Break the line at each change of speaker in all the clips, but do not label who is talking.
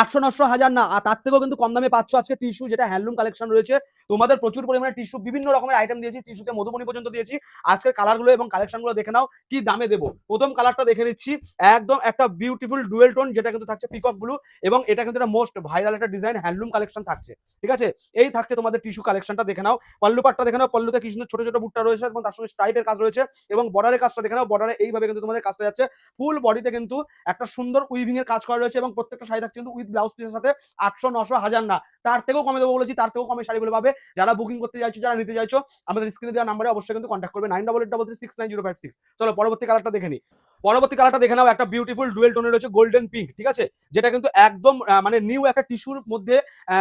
আটশো নশো হাজার না, আর তার থেকেও কিন্তু কম দামে পাচ্ছ আজকে টিস্যু যেটা হ্যান্ডলুম কালেকশন রয়েছে। তোমাদের প্রচুর পরিমাণে টিস্যু বিভিন্ন রকমের আইটেম দিয়েছি টিস্যুতে মধুবনী পর্যন্ত দিয়েছি। আজকের কালারগুলো এবং কালেকশনগুলো দেখে নাও, কি দামে দেবো। প্রথম কালারটা দেখে নিচ্ছি, একদম একটা বিউটিফুল ডুয়েল টোন যেটা কিন্তু থাকছে পিকক ব্লু এবং এটা কিন্তু একটা মোস্ট ভাইরাল একটা ডিজাইন হ্যান্ডলুম কালেকশন থাকছে। ঠিক আছে? এই থাকছে তোমাদের টিস্যু কালেকশনটা দেখে নাও। পল্লু পাটটা দেখে নাও, পল্লুতে কি সুন্দর ছোট ছোট বুটটা রয়েছে, এবং তার সঙ্গে টাইপের কাজ রয়েছে, এবং বর্ডারের কাজটা দেখে নাও বর্ডারে এইভাবে কিন্তু তোমাদের কাজটা যাচ্ছে। ফুল বডিতে কিন্তু একটা সুন্দর উইভিং এর কাজ করা রয়েছে, এবং প্রত্যেকটা শাড়ি থাকছে কিন্তু উইথ ব্লাউজ পিসের সাথে আটশো নশো হাজার না। তার থেকেও কমে দেবো বলেছি, তার থেকেও কমে শাড়িগুলো পাবে। যারা বুকিং করতে চাইছো যারা নিতে চাইছো আমাদের স্ক্রিনে দেওয়া নাম্বারে অবশ্যই কিন্তু কন্ট্যাক্ট করবে। Nine double eight double three six nine zero five six চলো, পরবর্তী কালারটা দেখে নিই পরবর্তী কালারটা দেখে নাও, একটা বিউটিফুল ডুয়েল টোনে রয়েছে গোল্ডেন পিঙ্ক ঠিক আছে? যেটা কিন্তু একদম মানে নিউ একটা টিস্যুর মধ্যে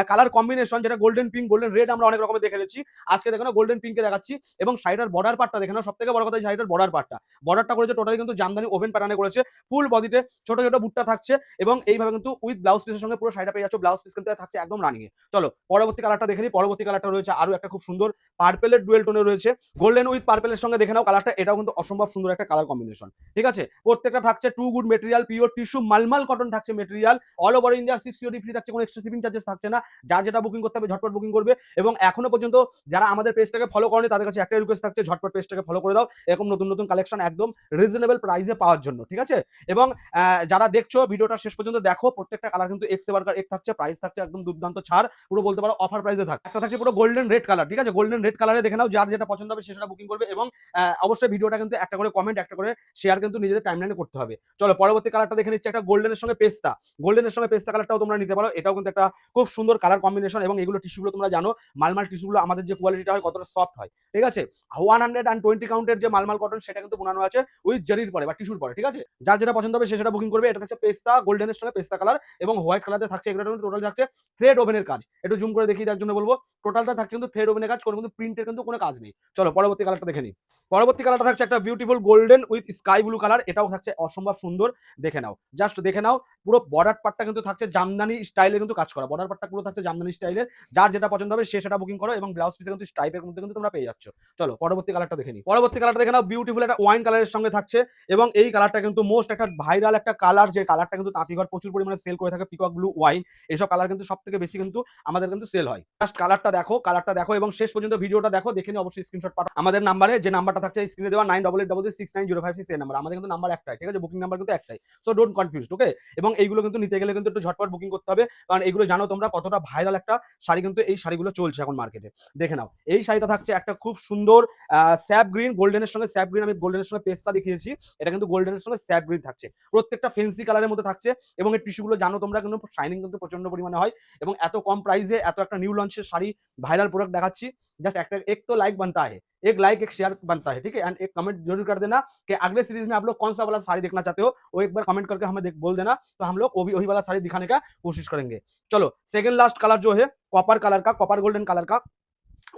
কালার কম্বিনেশন যেটা গোল্ডেন পিঙ্ক গোল্ডেন রেড আমরা অনেক রকমের দেখে নিচ্ছি। আজকে দেখে নাও গোল্ডেন পিঙ্কে দেখাচ্ছি। এবং শাড়িটার বর্ডার পার্টটা দেখে নাও সব থেকে বড় কথা শাড়িটার বর্ডার পার্টটা বর্ডারটা করেছে টোটালি কিন্তু জামদানি ওভেন প্যাটার্নে করেছে ফুল বডিতে ছোট ছোট বুটটা থাকছে। এবং এইভাবে কিন্তু উইথ ব্লাউজ পিসের সঙ্গে পুরো শাড়িটা পেয়ে যাচ্ছ ব্লাউজ পিস কিন্তু থাকছে একদম রানিং চলো, পরবর্তী কালারটা দেখে নিই। পরবর্তী কালারটা রয়েছে আরও একটা খুব সুন্দর পার্পেলের ডুয়েল টোনে রয়েছে। গোল্ডেন উইথ পার্পেলের সঙ্গে দেখে নাও কালারটা এটাও কিন্তু অসম্ভব সুন্দর একটা কালার কম্বিনেশন ঠিক আছে? প্রত্যেকটা থাকছে too good material pure tissue mulmul cotton থাকছে material all over India six COD free থাকছে, কোনো এক্সট্রা শিপিং চার্জেস থাকছে না। যার যেটা বুকিং করতে হবে, ঝটপট বুকিং করবে। এবং এখনও পর্যন্ত যারা আমাদের পেজটাকে ফলো করেনি, তাদের কাছে একটাই রিকোয়েস্ট থাকছে, ঝটপট পেজটাকে ফলো করে দাও। এরকম নতুন নতুন কালেকশন একদম রিজনেবল প্রাইসে পাওয়ার জন্য, ঠিক আছে? এবং যারা দেখছ, ভিডিওটা শেষ পর্যন্ত দেখো, প্রত্যেকটা কালার কিন্তু এক্স এবারকার এক থাকছে প্রাইস থাকছে একদম দুর্দান্ত ছাড়। পুরো বলতে পারো অফার প্রাইসে থাকছে। একটা থাকছে পুরো গোল্ডেন রেড কালার ঠিক আছে? গোল্ডেন রেড কালারে দেখে নাও, যার যেটা পছন্দ হবে সেটা বুকিং করবে এবং অবশ্যই ভিডিওটা কিন্তু একটা করে কমেন্ট একটা করে শেয়ার কিন্তু নিজেদের টাইমলাইনে করতে হবে। চলো, পরবর্তী কালারটা দেখে নিচ্ছি, একটা গোল্ডেনের সঙ্গে পেস্তা। গোল্ডেনের সঙ্গে পেস্তা কালারটাও তোমরা নিতে পারো, এটাও কিন্তু একটা খুব সুন্দর কালার কম্বিনেশন এবং এগুলো টিস্যুগুলো তোমরা জানো, মালমাল টিস্যুগুলো আমাদের যে কোয়ালিটিটা হয় কতটা সফট হয়, ঠিক আছে? ওয়ান হান্ড্রেড অ্যান্ড টোয়েন্টি কাউন্টের যে মালমাল কটন সেটা কিন্তু বোনানো আছে উইথ জারির পরে বা টিস্যুর পরে, ঠিক আছে? যার যেটা পছন্দ হবে সে সেটা বুকিং করবে, এটা থাকছে পেস্তা গোল্ডেনের সঙ্গে পেস্তা কালার এবং হোয়াইট কালারে থাকছে এগুলো টোটাল থাকছে থ্রেড ওভেনের কাজ। একটু জুম করে দেখিয়ে দেওয়ার জন্য বলব টোটালটা থাকছে কিন্তু থ্রেড ওভেনের কাজ, কোনো কিন্তু প্রিন্টের কিন্তু কোনো কাজ নেই। চলো, পরবর্তী কালারটা দেখে নিই। পরবর্তী কালারটা থাকছে একটা beautiful golden with sky blue colour এটাও থাকছে অসম্ভব সুন্দর, দেখে নাও। জাস্ট দেখে নাও, পুরো বর্ডার পার্টটা কিন্তু থাকছে জামদানি স্টাইলে কিন্তু কাজ করা। বর্ডার পার্টটা পুরো থাকছে জামদানি স্টাইলের যার যেটা পছন্দ হবে সে সেটা বুকিং করো এবং ব্লাউজ পিসে কিন্তু স্টাইপের মধ্যে কিন্তু তোমরা পেয়ে যাচ্ছ। চলো, পরবর্তী কালারটা দেখে নিই। পরবর্তী কালারটা দেখে নাও বিউটিফুল একটা ওয়াইন কালারের সঙ্গে থাকছে এবং এই কালারটা কিন্তু মোস্ট একটা ভাইরাল একটা কালার যে কালারটা কিন্তু তাঁতিঘর প্রচুর পরিমাণে সেল করে থাকে পিকক ব্লু ওয়াইন এইসব কালার কিন্তু সব থেকে বেশি কিন্তু আমাদের কিন্তু সেল হয়। জাস্ট কালারটা দেখো কালারটা দেখো এবং শেষ পর্যন্ত ভিডিওটা দেখো, দেখে নিয়ে অবশ্যই স্ক্রিনশট পাঠাও। আমাদের নাম্বারে যে নাম্বারটা থাকছে স্ক্রিনে দেওয়া nine double eight double six nine zero five six এই নাম্বার আমাদের কিন্তু নাম্বার একটাই, ঠিক আছে? বুকিং নাম্বার কিন্তু একটাই। সো ডোন্ট কনফিউজ ওকে এবং এইগুলো কিন্তু নিতে গেলে কিন্তু একটু ঝটপট বুকিং করতে হবে। কারণ এইগুলো জানো তোমরা কতটা ভাইরাল একটা শাড়ি কিন্তু এই শাড়িগুলো চলছে এখন মার্কেটে দেখে নাও। এই শাড়িটা থাকছে একটা খুব সুন্দর স্যাপ গ্রিন গোল্ডেনের সঙ্গে স্যাপ গ্রিন আমি গোল্ডেনের সঙ্গে পেস্তা দেখিয়েছি। এটা কিন্তু গোল্ডেনের সঙ্গে স্যাপ গ্রিন থাকছে। প্রত্যেকটা ফেন্সি কালারের মধ্যে থাকছে এবং এই টিস্যুগুলো জানো তোমরা কিন্তু শাইনিং কিন্তু প্রচণ্ড পরিমাণে হয় এবং এত কম প্রাইসে এত একটা নিউ লঞ্চের শাড়ি ভাইরাল প্রোडक्ट দেখাচ্ছি जस्ट एक, एक तो लाइक बनता है एक लाइक एक शेयर बनता है ठीक है एंड एक कमेंट जरूर कर देना कि अगले सीरीज में आप लोग कौन सा वाला साड़ी देखना चाहते हो वो एक बार कमेंट करके हमें देख, बोल देना तो हम लोग वो भी वही वाला साड़ी दिखाने का कोशिश करेंगे चलो सेकेंड लास्ट कलर जो है कॉपर कलर का कॉपर गोल्डन कलर का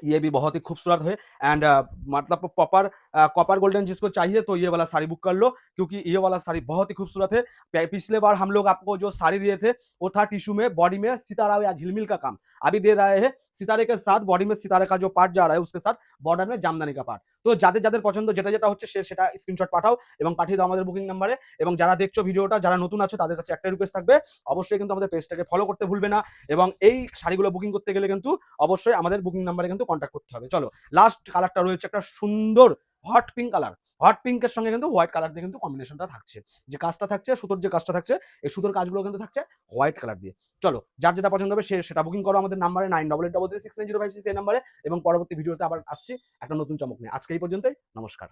ये भी बहुत ही खूबसूरत है एंड मतलब प्रॉपर कॉपर गोल्डन जिसको चाहिए तो ये वाला साड़ी बुक कर लो क्योंकि ये वाला साड़ी बहुत ही खूबसूरत है पै- पिछले बार हम लोग आपको जो साड़ी दिए थे वो था टिश्यू में बॉडी में सितारा या झिलमिल का काम अभी दे रहे हैं सितारे के साथ बॉडी में सितारे का जो पार्ट जा रहा है उसके साथ बॉर्डर में জামদানি का পার্ট তো যাদের যাদের পছন্দ যেটা যেটা হচ্ছে সে সেটা স্ক্রিনশট পাঠাও এবং পাঠিয়ে দাও আমাদের বুকিং নাম্বারে এবং যারা দেখছো ভিডিওটা যারা নতুন আছো তাদের কাছে একটা রিকোয়েস্ট থাকবে অবশ্যই কিন্তু আমাদের পেজটাকে ফলো করতে ভুলবে না এবং এই শাড়িগুলো বুকিং করতে গেলে কিন্তু অবশ্যই আমাদের বুকিং নাম্বারে কিন্তু কন্ট্যাক্ট করতে হবে। চলো লাস্ট কালারটা রয়েছে একটা সুন্দর হট পিঙ্ক কালার হট পিঙ্কের সঙ্গে কিন্তু হোয়াইট কালার দিয়ে কিন্তু কম্বিনেশনটা থাকছে। যে কাজটা থাকছে, সুতোর যে কাজটা থাকছে, এই সুতোর কাজগুলো কিন্তু থাকছে হোয়াইট কালার দিয়ে। চলো, যার যেটা পছন্দ হবে সে, সেটা বুকিং করো আমাদের নাম্বারে nine double eight double three six nine zero five six এই নাম্বারে এবং পরবর্তী ভিডিওতে আবার আসছি। একটা নতুন চমক নিয়ে। আজকে এই পর্যন্তই, নমস্কার।